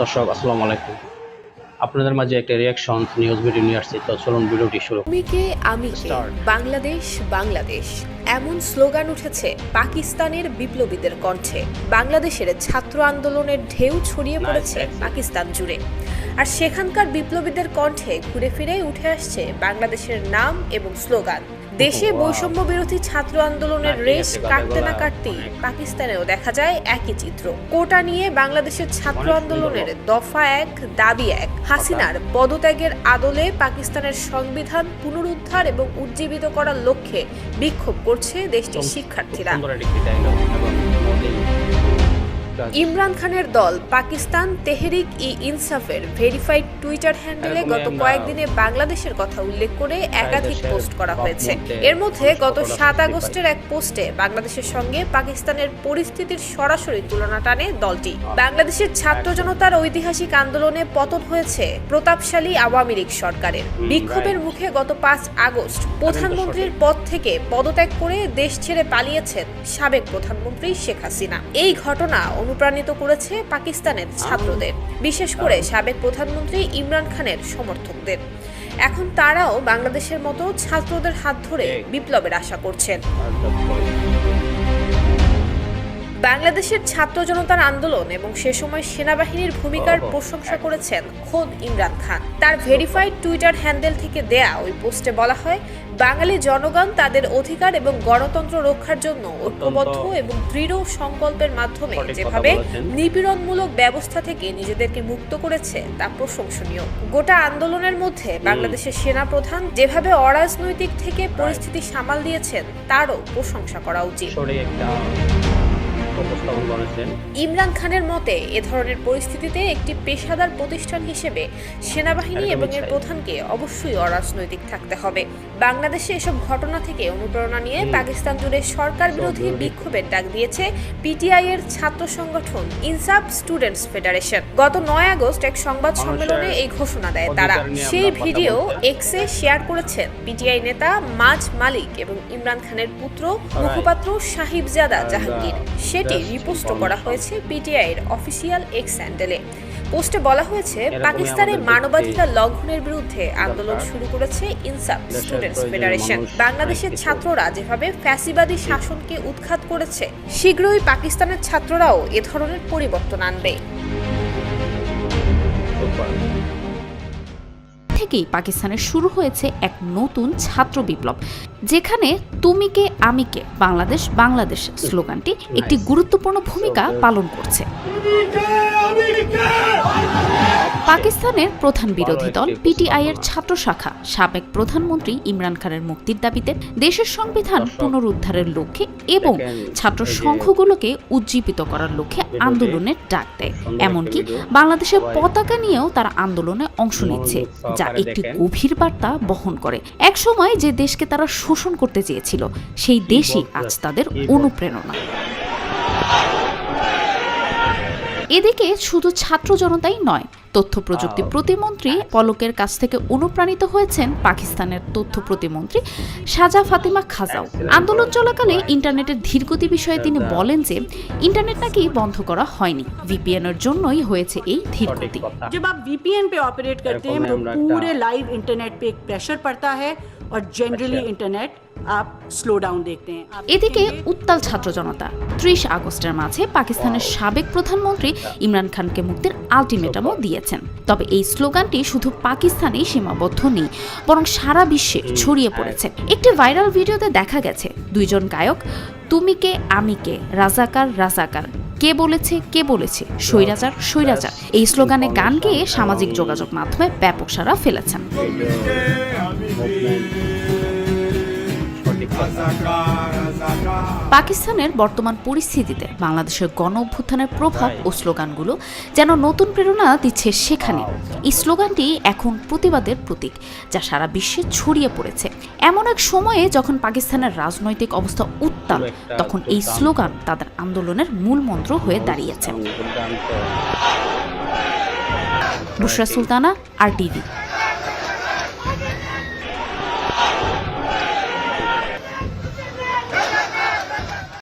দর্শক আসসালামু আলাইকুম। আপনাদের মাঝে একটা রিয়াকশন নিউজ ভিডিও নিয়ে আসছি। তো চলুন ভিডিওটি শুরু তুমি কে আমি কে বাংলাদেশ বাংলাদেশ। এমন স্লোগান উঠেছে পাকিস্তানের বিপ্লবীদের কণ্ঠে। বাংলাদেশের ছাত্র আন্দোলনের ঢেউ ছড়িয়ে পড়েছে পাকিস্তান জুড়ে। আর সেখানকার বিপ্লবীদের কণ্ঠে ঘুরে ফিরে উঠে আসছে বাংলাদেশের নাম এবং স্লোগান। দেশে বৈষম্য বিরোধী ছাত্র আন্দোলনের রেশ কাটতে না কাটতেই পাকিস্তানেও দেখা যায় একই চিত্র। কোটা নিয়ে বাংলাদেশের ছাত্র আন্দোলনের দফা এক দাবি এক। হাসিনার পদত্যাগের আদলে পাকিস্তানের সংবিধান পুনরুদ্ধার এবং উজ্জীবিত করার লক্ষ্যে বিক্ষোভ করছে দেশটির শিক্ষার্থীরা। ইমরান খানের দল পাকিস্তান তেহরিক ই ইনসাফের ভেরিফাইড টুইটার হ্যান্ডেলে গত কয়েকদিনে বাংলাদেশের কথা উল্লেখ করে একাধিক পোস্ট করা হয়েছে। এর মধ্যে গত সাত আগস্টের এক পোস্টে বাংলাদেশের সঙ্গে পাকিস্তানের পরিস্থিতির সরাসরি তুলনা টানে দলটি। বাংলাদেশের ছাত্র জনতার ঐতিহাসিক আন্দোলনে পতন হয়েছে প্রতাপশালী আওয়ামী লীগ সরকারের। বিক্ষোভের মুখে গত পাঁচ আগস্ট প্রধানমন্ত্রীর পদ থেকে পদত্যাগ করে দেশ ছেড়ে পালিয়েছেন সাবেক প্রধানমন্ত্রী শেখ হাসিনা। এই ঘটনা অনুপ্রাণিত করেছে পাকিস্তানের ছাত্রদের বিশেষ করে সাবেক প্রধানমন্ত্রী ইমরান খানের সমর্থকদের। এখন তারাও বাংলাদেশের মতো ছাত্রদের হাত ধরে বিপ্লবের আশা করছেন। বাংলাদেশের ছাত্র জনতার আন্দোলন এবং সে সময় সেনাবাহিনীর ভূমিকার প্রশংসা করেছেন খোদ ইমরান খান। তার ভেরিফাইড টুইটার হ্যান্ডেল থেকে দেয়া ওই পোস্টে বলা হয় বাঙালি জনগণ তাদের অধিকার এবং গণতন্ত্র রক্ষার জন্য ঐক্যবদ্ধ এবং দৃঢ় সংকল্পের মাধ্যমে যেভাবে। নিপীড়নমূলক ব্যবস্থা থেকে নিজেদেরকে মুক্ত করেছে তা প্রশংসনীয়। গোটা আন্দোলনের মধ্যে বাংলাদেশের সেনাপ্রধান যেভাবে অরাজনৈতিক থেকে পরিস্থিতি সামাল দিয়েছেন তারও প্রশংসা করা উচিত। উপস্থাপন করেছেন। ইমরান খানের মতে এ ধরনের পরিস্থিতিতে একটি পেশাদার প্রতিষ্ঠান হিসেবে সেনাবাহিনী এবং এর প্রধানকে অবশ্যই অরাজনৈতিক থাকতে হবে। বাংলাদেশে এসব ঘটনা থেকে অনুপ্রেরণা নিয়ে পাকিস্তান জুড়ে সরকার বিরোধী। বিক্ষোভের ডাক দিয়েছে পিটিআই এর ছাত্র সংগঠন ইনসাফ স্টুডেন্টস ফেডারেশন। গত নয় আগস্ট এক সংবাদ সম্মেলনে এই ঘোষণা দেয় তারা। সেই ভিডিও এক্সে শেয়ার করেছেন পিটিআই নেতা মাজ মালিক এবং ইমরান খানের পুত্র মুখপাত্র সাহিবজাদা uh, জাহাঙ্গীর। সেটি রিপোস্ট করা হয়েছে পিটিআই এর অফিসিয়াল এক্স হ্যান্ডেলে পোস্টে বলা হয়েছে পাকিস্তানে মানবাধিকার লঙ্ঘনের বিরুদ্ধে আন্দোলন শুরু করেছে ইনসাফ স্টুডেন্টস ফেডারেশন। বাংলাদেশের ছাত্ররা যেভাবে ফ্যাসিবাদী শাসনকে উৎখাত করেছে শীঘ্রই পাকিস্তানের ছাত্ররাও এ ধরনের পরিবর্তন আনবে। থেকেই পাকিস্তানের শুরু হয়েছে এক নতুন ছাত্র বিপ্লব যেখানে তুমি কে আমি কে বাংলাদেশ বাংলাদেশ স্লোগানটি একটি গুরুত্বপূর্ণ ভূমিকা পালন করছে। পাকিস্তানের প্রধান বিরোধী দল পিটিআই এর ছাত্র শাখা সাবেক প্রধানমন্ত্রী ইমরান খানের মুক্তির দাবিতে দেশের সংবিধান পুনরুদ্ধারের লক্ষ্যে এবং ছাত্র সংঘগুলোকে উজ্জীবিত করার লক্ষ্যে আন্দোলনের ডাক দেয়। এমনকি বাংলাদেশের পতাকা নিয়েও তারা আন্দোলনে অংশ নিচ্ছে যা একটি গভীর বার্তা বহন করে। এক সময় যে দেশকে তারা শোষণ করতে চেয়েছিল সেই দেশই আজ তাদের অনুপ্রেরণা। এদিকে শুধু ছাত্র জনতাই নয় তথ্য প্রযুক্তি প্রতিমন্ত্রী পলকের কাছ থেকে অনুপ্রাণিত হয়েছেন পাকিস্তানের তথ্য প্রতিমন্ত্রী সাজা ফাতিমা খাজাও আন্দোলন চলাকালে ইন্টারনেটের ধীরগতি বিষয়ে তিনি বলেন যে ইন্টারনেট নাকি বন্ধ করা হয়নি ভিপিএন এর জন্যই হয়েছে এই সঠিক ধীরগতি কথা जब आप VPN पे ऑपरेट करते हैं एरको में तो हम रखता- पूरे लाइव इंटरनेट पे एक प्रेशर पड़ता है और जनरली अच्छा। इंटरनेट এদিকে উত্তাল ছাত্র জনতা ত্রিশ আগস্টের মাঝে পাকিস্তানের সাবেক প্রধানমন্ত্রী ইমরান খানকে মুক্তির আলটিমেটামও দিয়েছেন। তবে এই স্লোগানটি শুধু পাকিস্তানেই সীমাবদ্ধ নেই বরং সারা বিশ্বে ছড়িয়ে পড়েছে। একটি ভাইরাল ভিডিওতে দেখা গেছে দুইজন গায়ক তুমি কে আমি কে? রাজাকার রাজাকার। কে বলেছে কে বলেছে? স্বৈরাচার স্বৈরাচার। এই স্লোগানে গান গেয়ে সামাজিক যোগাযোগ মাধ্যমে ব্যাপক সারা ফেলেছেন। পাকিস্তানের বর্তমান পরিস্থিতিতে বাংলাদেশের গণ অভ্যুত্থানের প্রভাব ও স্লোগানগুলো যেন নতুন প্রেরণা দিচ্ছে সেখানে। এই স্লোগানটি এখন প্রতিবাদের প্রতীক যা সারা বিশ্বে ছড়িয়ে পড়েছে। এমন এক সময়ে যখন পাকিস্তানের রাজনৈতিক অবস্থা উত্তাল তখন এই স্লোগান তাদের আন্দোলনের মূল মন্ত্র হয়ে দাঁড়িয়েছে। বুশরা সুলতানা আর টিভি।